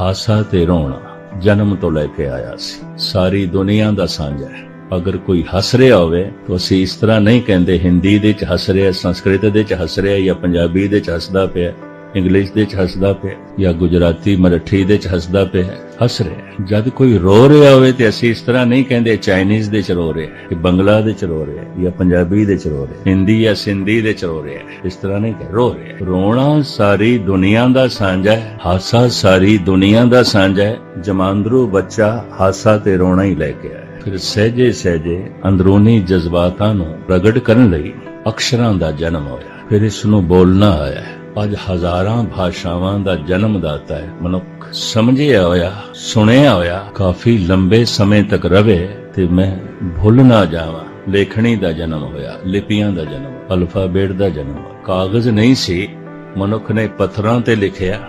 ਹਾਸਾ ਤੇ ਰੋਣਾ ਜਨਮ ਤੋਂ ਲੈ ਕੇ ਆਇਆ ਸੀ। ਸਾਰੀ ਦੁਨੀਆ ਦਾ ਸਾਂਝਾ ਹੈ। ਅਗਰ ਕੋਈ ਹੱਸ ਰਿਹਾ ਹੋਵੇ, ਤਾਂ ਅਸੀਂ ਇਸ ਤਰ੍ਹਾਂ ਨਹੀਂ ਕਹਿੰਦੇ, ਹਿੰਦੀ ਦੇ ਚ ਹੱਸ ਰਿਹਾ, ਸੰਸਕ੍ਰਿਤ ਦੇ ਚ ਹੱਸ ਰਿਹਾ ਜਾਂ ਪੰਜਾਬੀ ਦੇ ਚ ਹੱਸਦਾ ਪਿਆ। ਇੰਗਲਿਸ਼ ਦੇ ਚ ਹੱਸਦਾ ਪਿਆ ਜਾਂ ਗੁਜਰਾਤੀ ਮਰਾਠੀ ਦੇ ਚ ਹੱਸਦਾ ਪਿਆ ਹੱਸ ਰਿਹਾ ਜਦ ਕੋਈ ਰੋ ਰਿਹਾ ਹੋਵੇ ਤੇ ਅਸੀਂ ਇਸ ਤਰ੍ਹਾਂ ਨਹੀਂ ਕਹਿੰਦੇ ਚਾਈਨੀਜ਼ ਦੇ ਚ ਰੋ ਰਿਹਾ ਕਿ ਬੰਗਲਾ ਦੇ ਚ ਰੋ ਰਿਹਾ ਜਾਂ ਪੰਜਾਬੀ ਦੇ ਚ ਰੋ ਰਿਹਾ ਹਿੰਦੀ ਜਾਂ ਸਿੰਧੀ ਦੇ ਚ ਰੋ ਰਿਹਾ ਇਸ ਤਰ੍ਹਾਂ ਨਹੀਂ ਕਹਿ, ਰੋ ਰਿਹਾ ਰੋਣਾ ਸਾਰੀ ਦੁਨੀਆ ਦਾ ਸਾਂਝਾ ਹੈ, ਹਾਸਾ ਸਾਰੀ ਦੁਨੀਆ ਦਾ ਸਾਂਝਾ ਹੈ। ਜਮਾਂਦਰੂ ਬੱਚਾ ਹਾਸਾ ਤੇ ਰੋਣਾ ਹੀ ਲੈ ਕੇ ਆਇਆ ਫਿਰ ਸਹਿਜੇ ਸਹਿਜੇ ਅੰਦਰੂਨੀ ਜਜ਼ਬਾਤਾਂ ਨੂੰ ਪ੍ਰਗਟ ਕਰਨ ਲਈ ਅਕਸ਼ਰਾਂ ਦਾ ਜਨਮ ਹੋਇਆ। ਫਿਰ ਇਸ ਨੂੰ ਬੋਲਣਾ ਆਇਆ ਅੱਜ ਹਜ਼ਾਰਾਂ ਭਾਸ਼ਾਵਾਂ ਦਾ ਜਨਮ ਦਾਤਾ ਹੈ। ਮਨੁੱਖ ਸਮਝਿਆ ਹੋਇਆ, ਸੁਣਿਆ ਹੋਇਆ, ਕਾਫੀ ਲੰਬੇ ਸਮੇਂ ਤੱਕ ਰਵੇ ਤੇ ਮੈਂ ਭੁੱਲ ਨਾ ਜਾਵਾਂ। ਲੇਖਣੀ ਦਾ ਜਨਮ ਹੋਇਆ, ਲਿਪੀਆਂ ਦਾ ਜਨਮ, ਅਲਫਾਬੇਟ ਦਾ ਜਨਮ। ਕਾਗਜ਼ ਨਹੀਂ ਸੀ, ਮਨੁੱਖ ਨੇ ਪੱਥਰਾਂ ਤੇ ਲਿਖਿਆ।